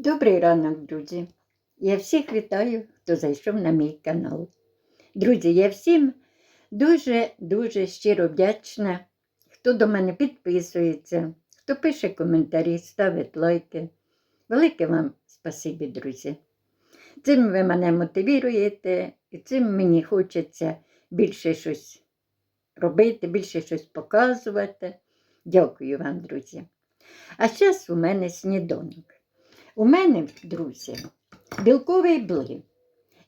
Добрий ранок, друзі. Я всіх вітаю, хто зайшов на мій канал. Друзі, я всім дуже-дуже щиро вдячна, хто до мене підписується, хто пише коментарі, ставить лайки. Велике вам спасибі, друзі. Цим ви мене мотивуєте, і цим мені хочеться більше щось робити, більше щось показувати. Дякую вам, друзі. А зараз у мене сніданок. У мене, друзі, білковий блин.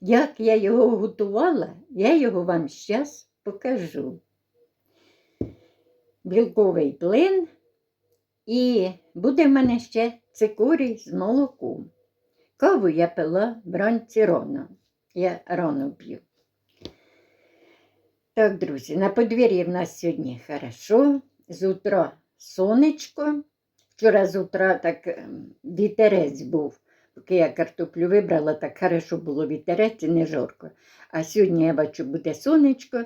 Як я його готувала, я його вам зараз покажу. Білковий блин і буде в мене ще цикорій з молоком. Каву я пила вранці рано. Я рано п'ю. Так, друзі, на подвір'ї в нас сьогодні хорошо. З утра сонечко. Вчора з утра так ем, вітерець був. Поки я картоплю вибрала, так хорошо було вітерець і не жарко. А сьогодні я бачу, буде сонечко.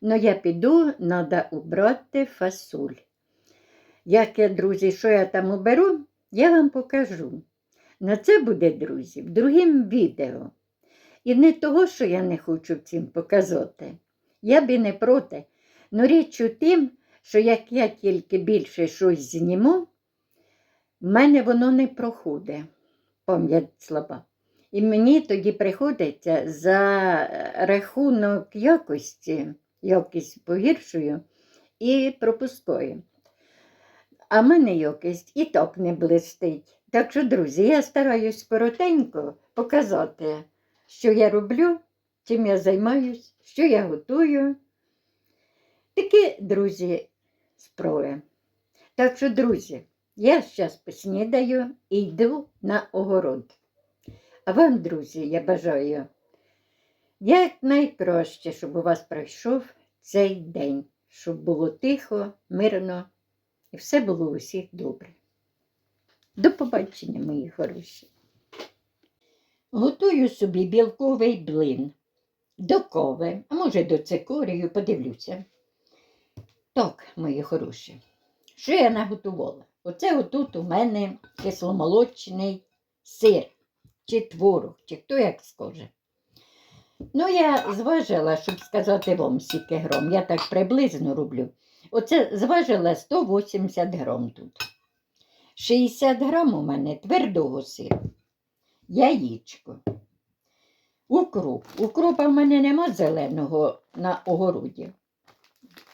Ну я піду, треба убрати фасоль. Як я, друзі, що я там уберу, я вам покажу. На це буде, друзі, в другому відео. І не того, що я не хочу цим показати. Я би не проти. Но річ у тим, що як я тільки більше щось зніму, в мене воно не проходить, пам'ять слаба. І мені тоді приходиться за рахунок якості, якість погіршую і пропускаю. А в мене якість і так не блистить. Так що, друзі, я стараюсь коротенько показати, що я роблю, чим я займаюсь, що я готую. Такі, друзі, справи. Так що, друзі, я зараз поснідаю і йду на огород. А вам, друзі, я бажаю як найкраще, щоб у вас пройшов цей день, щоб було тихо, мирно і все було у всіх добре. До побачення, мої хороші. Готую собі білковий блин. До кови, а може до цикорію, подивлюся. Так, мої хороші, що я наготувала? Оце отут у мене кисломолочний сир, чи творог, чи хто як скаже. Ну, я зважила, щоб сказати вам скільки грам. Я так приблизно роблю. Оце зважила 180 грам тут. 60 грам у мене твердого сиру, яєчко, укроп. Укропа в мене нема зеленого на огороді.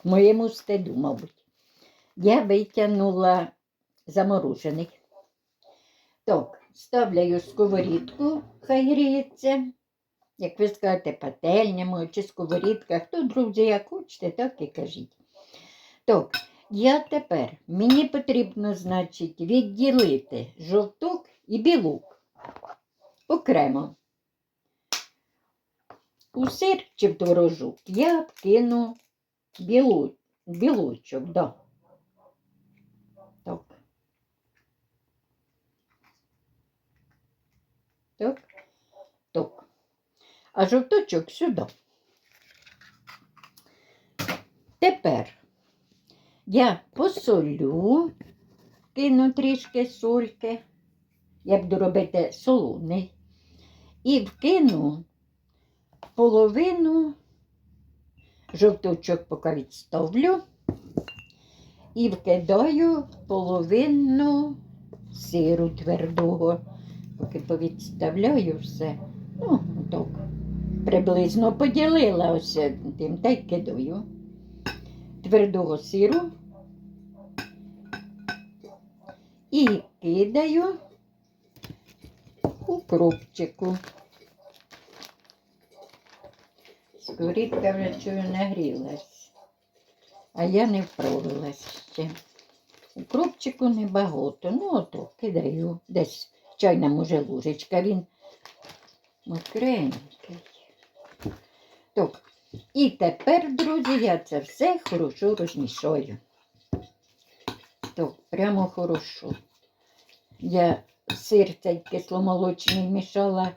Моєму стеду, мабуть. Я витягнула заморожений. Так, ставляю сковорідку, хай гріється. Як ви скажете, пательня моя чи сковорідка. Хто, друзі, як хочете, так і кажіть. Так, я тепер, мені потрібно, значить, відділити жовток і білок окремо. У сир чи в творожок я вкину білочок, да. Так. Так. Так. А жовточок сюди. Тепер я посолю, кину трішки сольки. Я буду робити солоний. І вкину половину жовточок поки відставлю. І вкидаю половину сиру твердого, поки повідставляю все. Ну, так, приблизно поділила ось тим та й кидаю твердого сиру і кидаю у кропчику. Сковорідка вже чую нагрілась, а я не вправилась ще. У кропчику небагато. Ну, ото кидаю. Десь чайна може ложечка, він мокренький. Так, і тепер, друзі, я це все хорошо розмішаю. Так, прямо хорошо. Я сир цей кисломолочний мішала.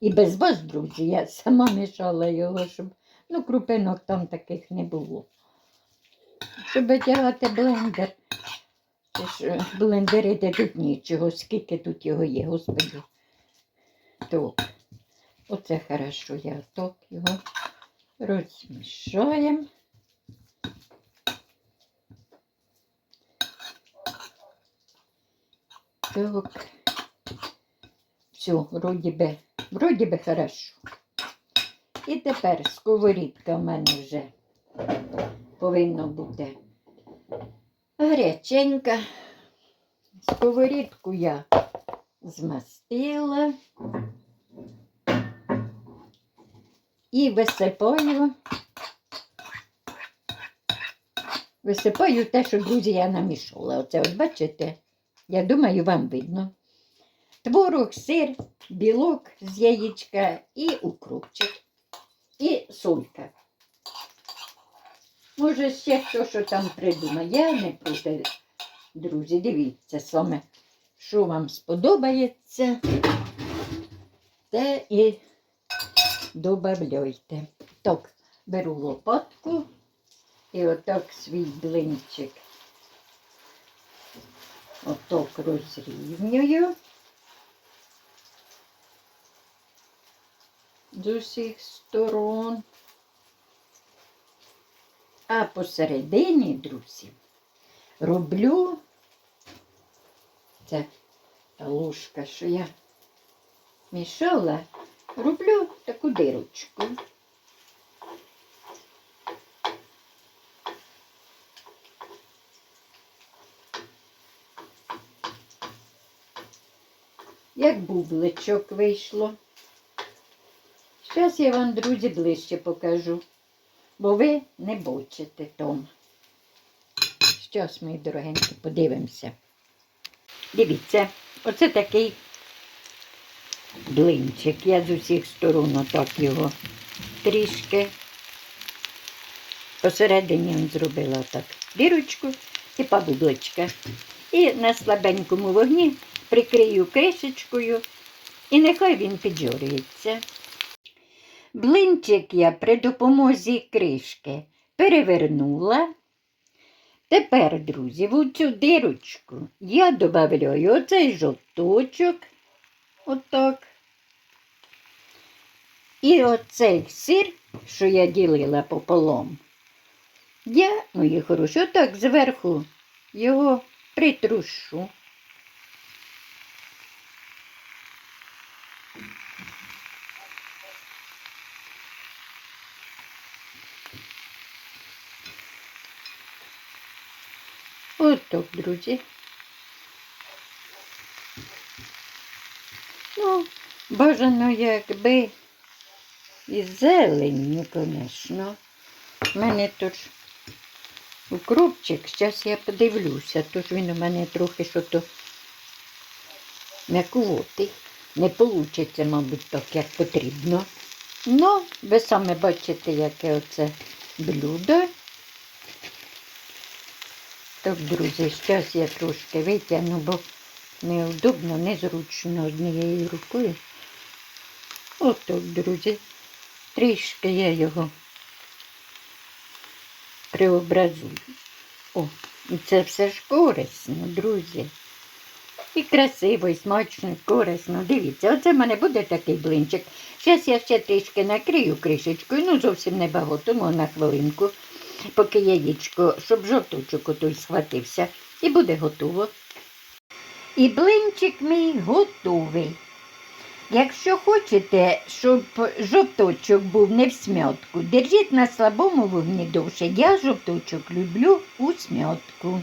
І без вас, друзі, я сама мішала його, щоб ну, крупинок там таких не було. Щоб витягати блендер, Це ж е, блендерити тут нічого, скільки тут його є, господи. Так, оце хорошо, я так його розмішаємо. Так. Все, вроді би, вроді би хорошо. І тепер сковорідка в мене вже повинна бути гаряченька. Сковорідку я змастила і висипаю. Висипаю те, що, друзі, я намішала. Оце от бачите, я думаю, вам видно. Творог, сир, білок з яєчка і укропчик. І солька. Може, ще хто що там придумає. Я не проти, друзі, дивіться саме, що вам сподобається, те і додавайте. Так, беру лопатку і отак свій блинчик. Отак розрівнюю. З усіх сторон. А посередині, друзі, роблю це та ложка, що я мішала, роблю таку дирочку. Як бубличок вийшло. Зараз я вам, друзі, ближче покажу, бо ви не бачите там. Щас, мої дорогенькі, подивимося. Дивіться, оце такий блинчик. Я з усіх сторон отак його трішки. Посередині зробила так дірочку і пабубличка. І на слабенькому вогні прикрию кришечкою, і нехай він піджорюється. Блинчик я при допомозі кришки перевернула. Тепер, друзі, в цю дирочку я додаю оцей жовточок. Отак. І оцей сир, що я ділила пополам, я, мої хороші, отак зверху його притрушу. Отак, друзі. Ну, бажано, якби із зеленню, звісно. У мене тут укропчик, зараз я подивлюся, тож він у мене трохи що то м'якуватий. Не вийде, мабуть, так, як потрібно. Ну, ви саме бачите, яке оце блюдо. Так, друзі, зараз я трошки витягну, бо неудобно, незручно однією рукою. Отак, друзі. Трішки я його преобразую. О, і це все ж корисно, друзі. І красиво, і смачно, і корисно. Дивіться, оце в мене буде такий блинчик. Зараз я ще трішки накрию кришечкою, ну зовсім небагато, ну, на хвилинку, поки яєчко, щоб жовточок отой схватився. І буде готово. І блинчик мій готовий. Якщо хочете, щоб жовточок був не в смятку, держіть на слабому вогні довше. Я жовточок люблю у смятку.